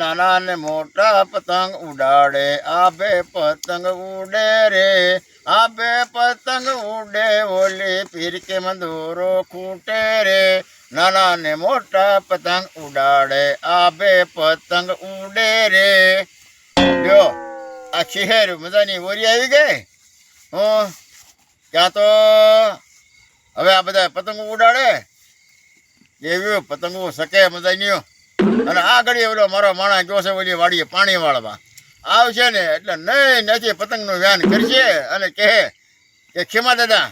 નાના ને મોટા પતંગ ઉડાડે, આભે પતંગ ઉડે રે, આભે પતંગ ઉડે, ઓલી પીરકે મંદોરો ખૂટે રે. નાના ને મોટા પતંગ ઉડાડે, આભે પતંગ ઉડે રે. જો, આ શહેર મજાની ઓરી આવી ગઈ? હું? ક્યાં તો? હવે આ બધા પતંગો ઉડાડે? એવી પતંગો શકે મજાની અને આ ઘડીએ ઓલો મારો માણસ જોશે ઓલી વાડીએ પાણી વાળવા આવશે ને એટલે નહીં નથી પતંગનું વ્યાન કરશે અને કહે કે ખીમા દાદા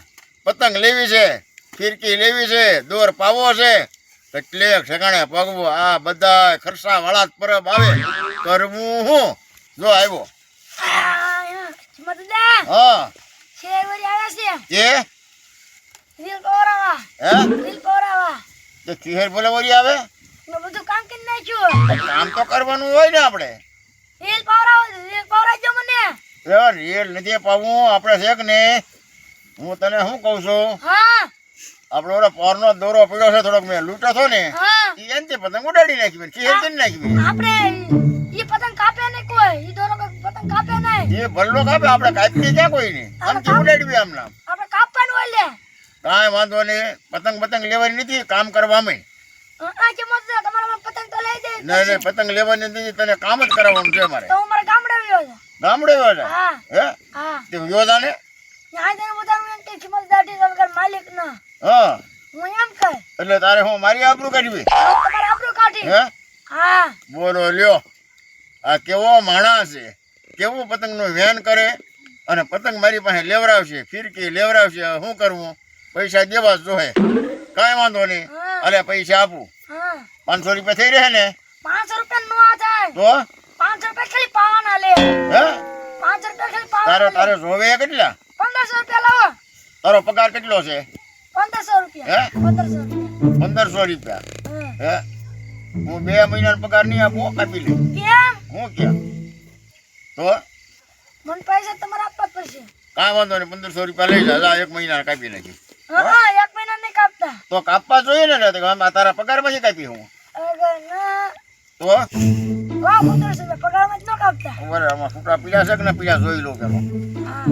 પતંગ લેવી છે ફિરકી લેવી છે દોર પાવો છે. એટલે ઠેકાણે પગવું આ બધા ખર્ચા વાળા જ પરબ આવે. કરવું હું? જો આવ્યો. હા. છે? રીલ પવરાવા હે? રીલ પવરાવા તો ચીહેર બોલે વળી આવે? મેં બધું કામ કરી નાખ્યું. કામ તો કરવાનું હોય ને આપણે. રીલ પવરાવો રીલ પવરાવજો મને. યાર રેલ નથી પાવું આપણે છે કે ને હું તને શું કહું છું? હા. આપણો ઓલો પોરનો દોરો પડ્યો છે થોડોક મેં લૂંટો છો ને હા. ઈ એનથી પતંગ ઉડાડી નાખી મેં ચીહેર કરી નાખી મેં. આપણે એ પતંગ કાપે ને કોઈ. એ દોરો પતંગ કાપે નહીં. એ ભલ્લો કાપે આપણે કાપી ક્યાં કોઈ નહીં આમથી ઉડાડવી આમ નામ આપણે કાપવાનું હોય લે. કાંઈ વાંધો નહીં. પતંગ પતંગ લેવાની નથી કામ કરવામાં નહીં નહીં પતંગ લેવાની નથી તને કામ જ કરાવવાનું છે મારે ગામડે હા. તે ને. હા. કહે એટલે તારે હું મારી આબરૂ કાઢવી? હે બોલો લ્યો. આ કેવો માણસ છે? કેવું પતંગનું વેન કરે? અને પતંગ મારી પાસે લેવડાવશે ફિરકી લેવડાવશે શું કરવું? પૈસા દેવા જોહે. કાંઈ વાંધો નહીં. અલે પૈસા આપું. પાંચસો રૂપિયા થઈ રહ્યા ને? પાંચસો રૂપિયા નો આ થાય તો? પાંચસો રૂપિયા ખાલી પાવાના લે. હે? પાંચસો રૂપિયા ખાલી તારે પાવાના તારો લે. જોવે કેટલા? પંદરસો રૂપિયા લાવો. તારો પગાર કેટલો છે? પંદરસો રૂપિયા. હે? પંદરસો રૂપિયા. પંદરસો રૂપિયા. હે. હું? બે મહિનાનો પગાર નહીં આપું કાપી લે કેમ? હું કેમ તો? મને પૈસા તમારે આપવા પડશે. કાં વાંધો નહીં પંદરસો રૂપિયા લઈ જા. એક મહિના કાપી નાખી હા એક મહિના નહીં કાપતા તો કાપવા જોઈએ ને તો આમાં તારા પગારમાંથી કાપી હું. તો રહે, આમાં છૂટા પીળા છે કે ને પીળા જોઈ લો પેલો. હા.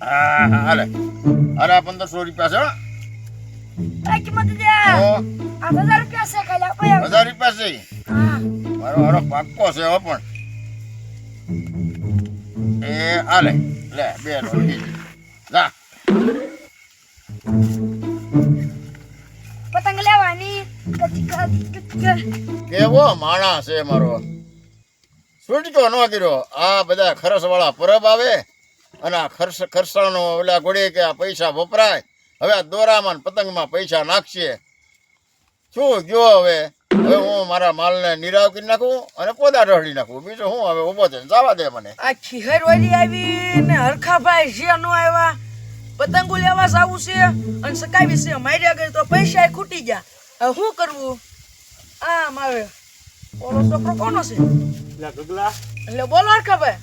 હા હાલે. અરે પંદરસો રૂપિયા છે હજાર રૂપિયા છે મારો હારો પાક્કો છે હો પણ. એ હાલે. લે બે નો જા. કેવો માણસ છે મારો. છૂટકો ન કર્યો. આ બધા ખરસ વાળા પરબ આવે અને આ ખર્ચ ખર્ચાનો ઓલા ગોળી કે આ પૈસા વપરાય. હવે આ દોરામાં પતંગમાં પૈસા નાખશે. શું ગયો હવે? હવે હું મારા માલને નિરાવ કરી નાખું અને પોદા ઢળી નાખું. બીજું હું હવે ઊભો થઈને જવા દે મને. આ ખીહર વાળી આવી ને હરખાભાઈ છે નો આવ્યા. પતંગો લેવા જવું છે અને સકાવી છે માર્યા આગળ તો પૈસા ખૂટી ગયા. હવે શું કરવું? આમ આવે ઓલો છોકરો કોનો છે? લા ગગલા. એટલે બોલો ખબર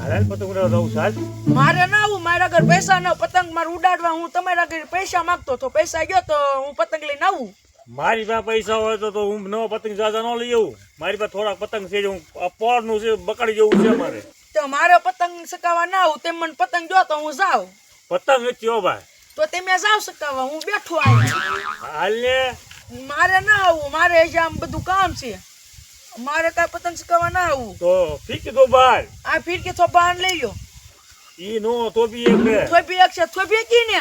હાલ પતંગ રહું સાલ મારે ના આવું મારા આગળ પૈસા ન પતંગ મારે ઉડાડવા હું તમારા આગળ પૈસા માંગતો તો પૈસા ગયો તો હું પતંગ લઈને આવું. મારી પાસે પૈસા હોય તો તો હું નવો પતંગ જાજા ન લઈ આવું. મારી પાસે થોડા પતંગ છે હું પોળનું છે બકડી જેવું છે મારે તો મારે પતંગ સકાવા ના આવું તેમ મને પતંગ જો તો હું જાઉં. પતંગ વેચ્યો ભાઈ. તો તમે જાવ સકાવા હું બેઠો અહીંયા હાલ ને. મારે ના આવું મારે હજી આમ બધું કામ છે. મારે કાંઈ પતંગ શીખવા ના આવું. તો ફીકી દો બાર આ ફીરકી બાર લઈ ગયો ઈ નો તો બી એક બે બી એક છે થોપી કી ને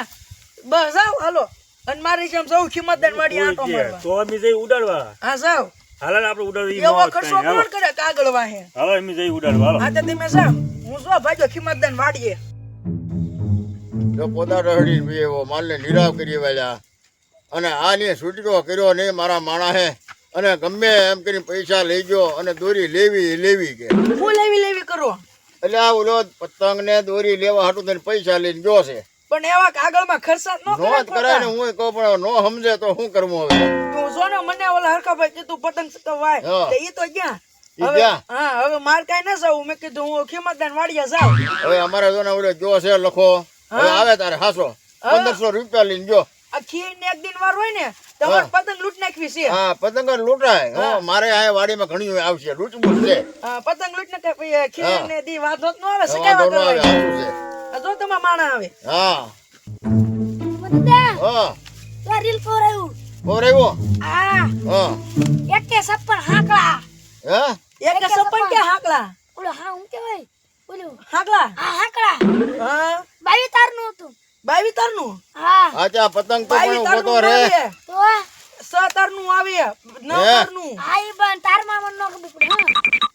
બસ આવ હાલો. અને મારે જેમ સૌ ખિમતદાર વાળી આંટો મારવા. તો અમે જઈ ઉડાડવા. હા જાવ હાલ આપણે ઉડાડવી એવો ખર્ચો કોણ કરે કાગળ વાહે? હવે અમે જઈ ઉડાડવા હાલો. હા તો તમે જાવ હું જો ભાજો ખિમતદાર વાડીએ જો પોતા રહડી બી એવો માલને નિરાવ કરી વેલ્યા અને આની છૂટકો કર્યો નહીં મારા માણસે અને ગમે એમ કરીને પૈસા લઈ ગયો અને દોરી લેવી લેવી કે. હું લેવી લેવી કરો? એટલે આ ઓલો પતંગ ને દોરી લેવા હાટું તને પૈસા લઈને ગયો છે. પણ એવા કાગળમાં ખર્ચા ન નો કરે જ કરાય ને હું કહું પણ નો સમજે તો શું કરવું હવે? તું જો ને મને ઓલા હરખાભાઈ કીધું પતંગ સકાવાય હા. તો ઈ તો ગયા. હવે માર કાંઈ ના જાવું. મેં કીધું હું ખિમતદાર વાડીએ જાવ હવે અમારે જો ને ઓલો જો છે લખો. હવે આવે તારે હાસો. પંદરસો રૂપિયા લઈને જો આ ખીર ને એક દિન વાર હોય ને તમારે પતંગ લૂંટ નાખવી છે. હા પતંગ જ લૂંટાય હો, મારે આ વાડીમાં ઘણી આવશે લૂંટવું છે. હા, પતંગ લૂંટ પછી ખીર ને દી વાત આવે જો તમારા માણા આવે. હા. બધા હા. તો રીલ આવ્યું. બોરેવો આ એક સપ્પન હાકલા હા? એક કે સપન કે હાકલા ઓલો હા હું કેવાય ઓલું હાકલા આ હાકલા હા. બાવી તારનું હતું. બાવી તારનું? હા. અચ્છા પતંગ તો પણ ઊભો તો રે આવે તો સ તારનું આવે નવ હે? તારનું. આ ઈ બન તારમાં મન નો ખબર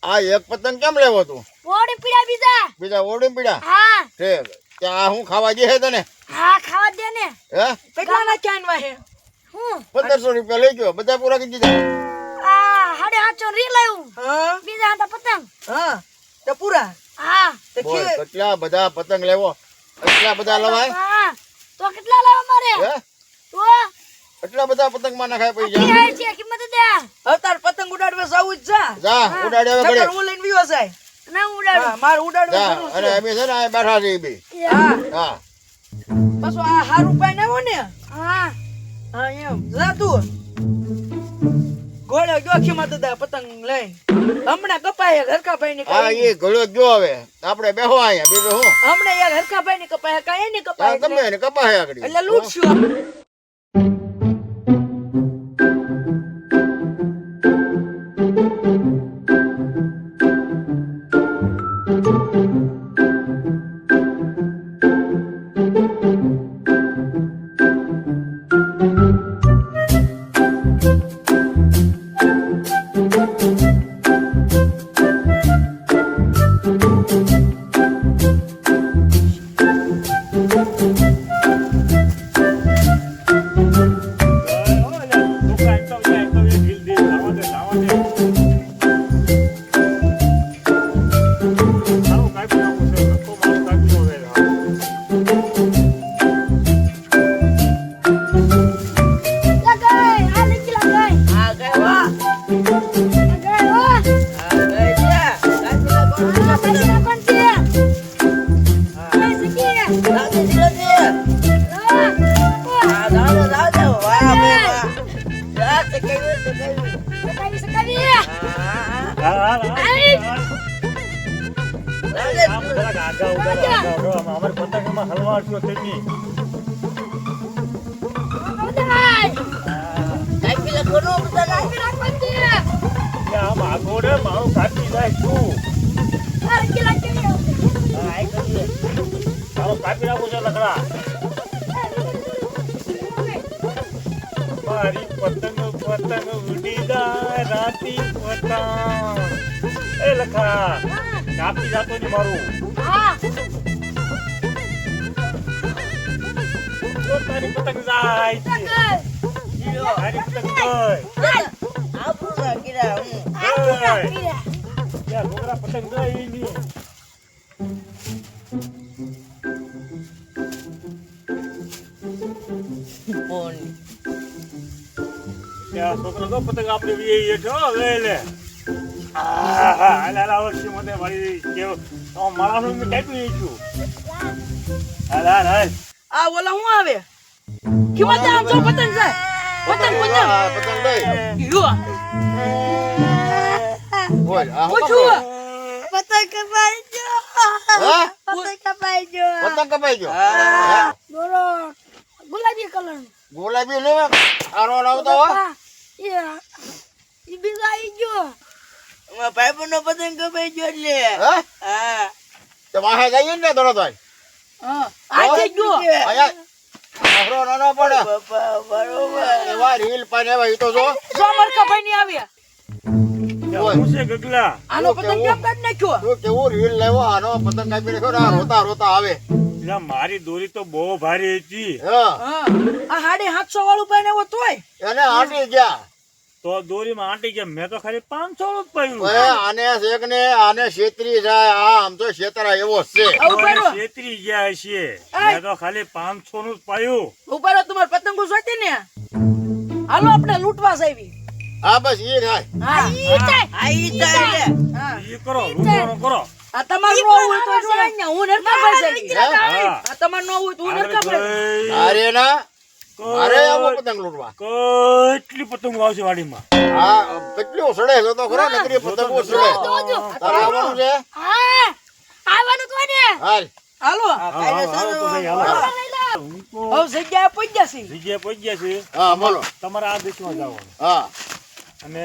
આ એક પતંગ કેમ લેવો તું? ઓડી પીડા બીજા. બીજા ઓડી પીડા? હા. ઠીક ત્યાં હું ખાવા જે તને? હા ખાવા દે ને. હે? કેટલા ના ક્યાં વાહે હું? 1500 રૂપિયા લઈ ગયો બધા પૂરા કરી દીધા. આ હાડે હાચો રી આવ્યું હા. બીજા હતા પતંગ. હા તો પૂરા. હા. તો કેટલા બધા પતંગ લેવો? એટલા બધા લવાય? હા તો કેટલા લાવવા મારે? હે? તો? એટલા બધા પતંગમાં નાખાય પૈસા? કિરાય છે કિંમત દે. હવે તાર પતંગ ઉડાડવા જવું જ જા. જા ઉડાડે હવે ઘરે. હું લઈને વિયો જાય. ના ઉડાડું. હા મારે ઉડાડવા જા જરૂર અને છે. અમે છે ને આ બેઠા છે બી. હા. હા. પાછું આ હારું પાઈ હો ને. હા. હા એમ. જા તું. ગોળે ગયો ખીમા દાદા પતંગ લઈ. હમણાં કપાય હરકાભાઈ ની હા એ ઘડો જો હવે. આપણે બેહો આયા બીજો હું હમણાં યાર હરકાભાઈ ની કપાય કાયની કપાય તમે ને કપાય આગળ. એટલે લૂટશું લગાય રાતી પતંગ એ લખા કાપી જાતો નહીં મારું. તારી પતંગ જાય છે. તારી પતંગ જાય આપણું ના કીધા હું. છોકરા પતંગ જાય નહીં. છોકરો તો પતંગ આપણે વીએ છો લે લે આહા, હાલ હાલ આ વર્ષે મને મારી કેવો તો મારાનું મેં કાપી નાખ્યું હાલ હાલ હાલ આ ઓલા હું આવે? કિંમત આમ જો પતંગ પતંગ પતંગ. પતંગ લઈ. યો બોલ આ હું પતંગ કપાઈ ગયો. હા? પતંગ કપાઈ ગયો. પતંગ કપાઈ ગયો? બોલો. ગુલાબી કલર ગુલાબી લેવા? આરો લાવતો હા. એ બીજો આવી ગયો મારા ભાઈબંધનો પતંગ કપાઈ ગયો એટલે હે હા તો વાહે જઈએ ને દોડો તો આજે ગયો આયા નવરો નાનો પડે બાપા બરોબર એવા રીલ પણ એવા ઈ તો જો જો મરકાભાઈ ની આવ્યા બોલ. હું છે ગગલા આનો પતંગ કેમ કાઢી નાખ્યો કેવું રીલ લેવો આનો પતંગ કાપી નાખ્યો રોતા રોતા આવે એટલે મારી દોરી તો બહુ ભારી હતી. હા. આ હાડી સાતસો વાળું પાઈને એવો તોય. એને આંટી ગયા. તો દોરીમાં આંટી ગયા. મેં તો ખાલી પાંચસો જ પાયું આને શેક ને આને છેતરી જાય. આ આમ તો છેતરા એવો છે. છેતરી ગયા છે મેં તો ખાલી પાંચસો નું જ પાયું ઉપર તમારે પતંગો જોતી ને? હાલો આપણે લૂંટવા જાવી હા બસ ઈ થાય. હા. થાય ઈ થાય. હા. એ કરો લૂંટવાનો કરો. આ તમારું નો હોય તો જો અહીંયા હું ભાઈ હે? આ તમારું નો હોય તો હું આગળ નરકા અરે ના મારે આવો પતંગ લૂંટવા. કેટલી પતંગો આવશે વાડીમાં? હા કેટલું સડે તો ખરો નકરી પતંગો સડે તારે આવવાનું છે? હા. આવવાનું તો ને. હાલ. હાલો. હાલો, જગ્યાએ પહોંચ્યા છે. જગ્યાએ પહોંચી છે. હા બોલો. તમારે આ દિશમાં જવાનું. હા. અને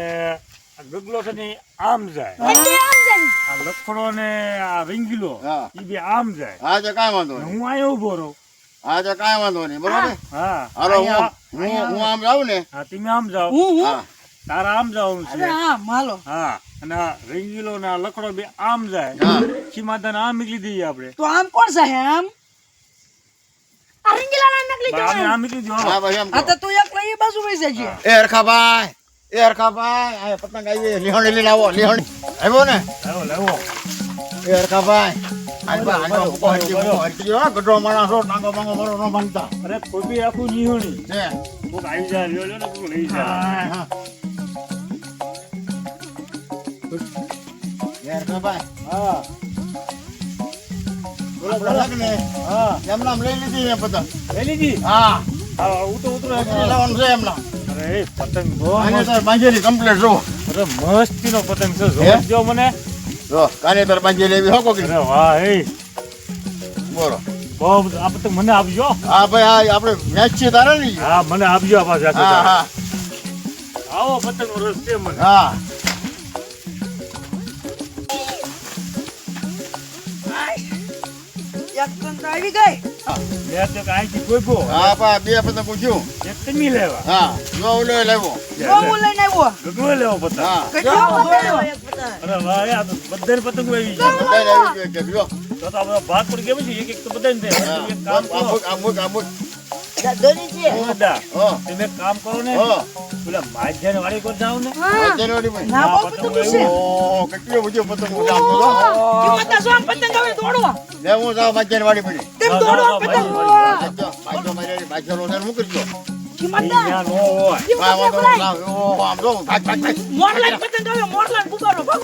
ગગલો છે ને આમ જાય. છે. આ લખડો ને આ રીંગીલો. બે આમ જાય. હા તો કાંઈ વાંધો નહીં. હું અહીંયા ઊભો રહું. હા તો કાંઈ વાંધો નહીં બરોબર? હા હાલો હું હું હું આમ જાઉં ને? હા તમે આમ જાઓ. હું હું? તારા આમ જવાનું છે. હા માલો હા અને આ રીંગીલો ને આ લખડો બે આમ જાય. હા. સીમાદાન આમ નીકળી દઈએ આપણે. તો આમ કોણ સાહે આમ? આ રીંગીલા ના નીકળી આમે જવાનું આમ નીકળી હા ભાઈ આમ. તો તું એક એ બાજુ બેસે છે એ હરખાભાઈ એ હરખાભાઈ આ પતંગ આવી લીહોણી લઈને આવો લીહોણી આવ્યો ને લેવો લેવો એ હરખાભાઈ એમના લઈ લીધી પતંગ લઈ લીધી હા ઉતરો ઉતરો લેવાનું છે એમના એ પતંગ બહુ આને મસ્ત. તાર બાંધેલી કમ્પ્લેટ જો. અરે મસ્તીનો પતંગ છે હે? જો મને. જો કાને તાર બાંધેલી એવી હો કોકરી અરે વાહ એ. બોલો. બહુ આ પતંગ મને આપજો. હા ભાઈ આ આપણે મેચ છે તારે ને હા મને આપજો આ હા આવો પતંગ રસ્તે મને. હા. એક તો આવી ગઈ. બે તો કોઈ ગો હા પા બે પતંગ પૂછ્યું. એક મી લેવા. હા જો ઓલો લેવો જો હું લઈને આવ્યો. ગગડો લેવો પતંગ. હા. કેટલો લેવો. અરે વાહ આ બધાને પતંગ આવી ગઈ. બધાને આવી એક, જો. તો તો આ બધા ભાગ પડી ગયા છે એક એક તો બધાને દે. એક કામ આ કરો. મુક આ મુક આ મુક છે ઓ તમે કામ કરો ને. હો. પેલા પર જાવ ને? જાન્યુઆરી માં ના બહુ પતંગ પતંગ છે ઓ કેટલું બધું પતંગ ઉડામ તો જો કિંમત તો પતંગ હવે દોડો લે હું જાવ મજાની તેમ પતંગ મારી મૂકી દો કિંમત ઈ ન્યા નો હોય. હા વાંધો નહીં, લાવ. ઓ આમ જો ભાગ ભાગ ભાગ મોરલાઈ પતંગ હવે મોરલાઈ બુબારો ભાગ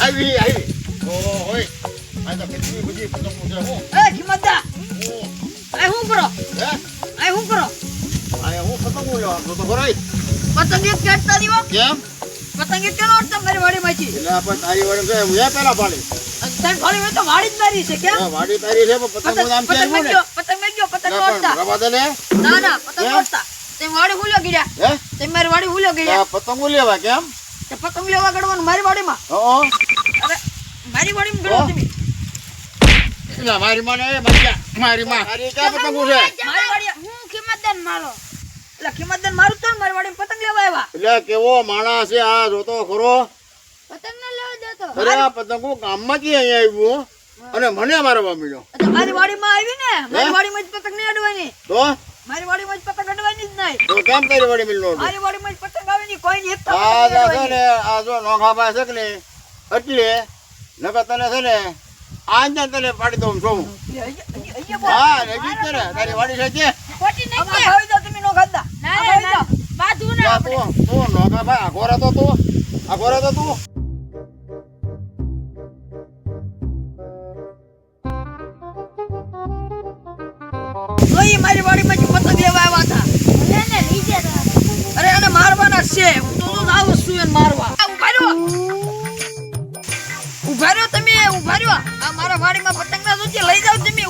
આવી આવી. ઓ હોય આ તો કેટલી બધી પતંગ છે હું. એ આ હું કરો? હે? આ હું કરો? આ હું પતંગ લેવા તો તો ખરાઈ પતંગ એક કાઢતા દીવો કેમ? પતંગ એક કેનો અડતા મારી વાડીમાંથી એટલે આપણ તારી વાડી છે હું એ પેલા પાડી. તને ફરી હોય તો વાડી જ મારી છે કેમ? વાડી તારી છે પણ પતંગ નામ છે પતંગ પતંગ મેં ગયો પતંગ અડતા રવા દે ને. ના ના પતંગ? અડતા તે વાડી હુલ્યો ગીડ્યા. હે? તે મારી વાડી હુલ્યો આ ગીડ્યા પતંગો લેવા કેમ? કે પતંગ લેવા ગડવાનું મારી વાડીમાં. ઓ અરે મારી વાડી માં હો? તમે. મારી માં ને મજા મારી માં મારી ક્યાં પતંગ છે? મારી વાડી હું કિંમતદાર મારો? એટલે કિંમતદાર મારું તો ને પતંગ લેવા આવ્યા. એટલે કેવો માણસ છે આ જોતો ખરો. પતંગ ના લેવા જતો. અરે આ પતંગો ગામમાંથી અહીંયા આવ્યો અને મને મારવા મળ્યો. તો મારી વાડીમાં આવી ને? મારી વાડીમાં જ પતંગ નહીં અડવાની. તો? મારી વાડીમાં જ પતંગ અડવાની જ નહીં. તો કેમ તારી વાડી મિલનો મારી વાડીમાં જ પતંગ આવે ની કોઈ નહીં એક તો આ જે. ને આ જો નોખાભાઈ છે કે ને એટલે નકર તને છે ને આંજા તને પાડી દઉં છું. હા છે તારી વાડી છે કે? ખોટી નહીં તમે નો આગોરા તો તું આગોરા તો તું મારી વાડીમાં માં પતંગ લેવા આવ્યા હતા. અરે એને મારવાના છે. હું તો તો આવું છું એને મારવા. ઊભા રહ્યો. ઊભા રહ્યો તમે ઊભા રહ્યો. આ મારા વાડીમાં પતંગ ના લઈ જાવ તમે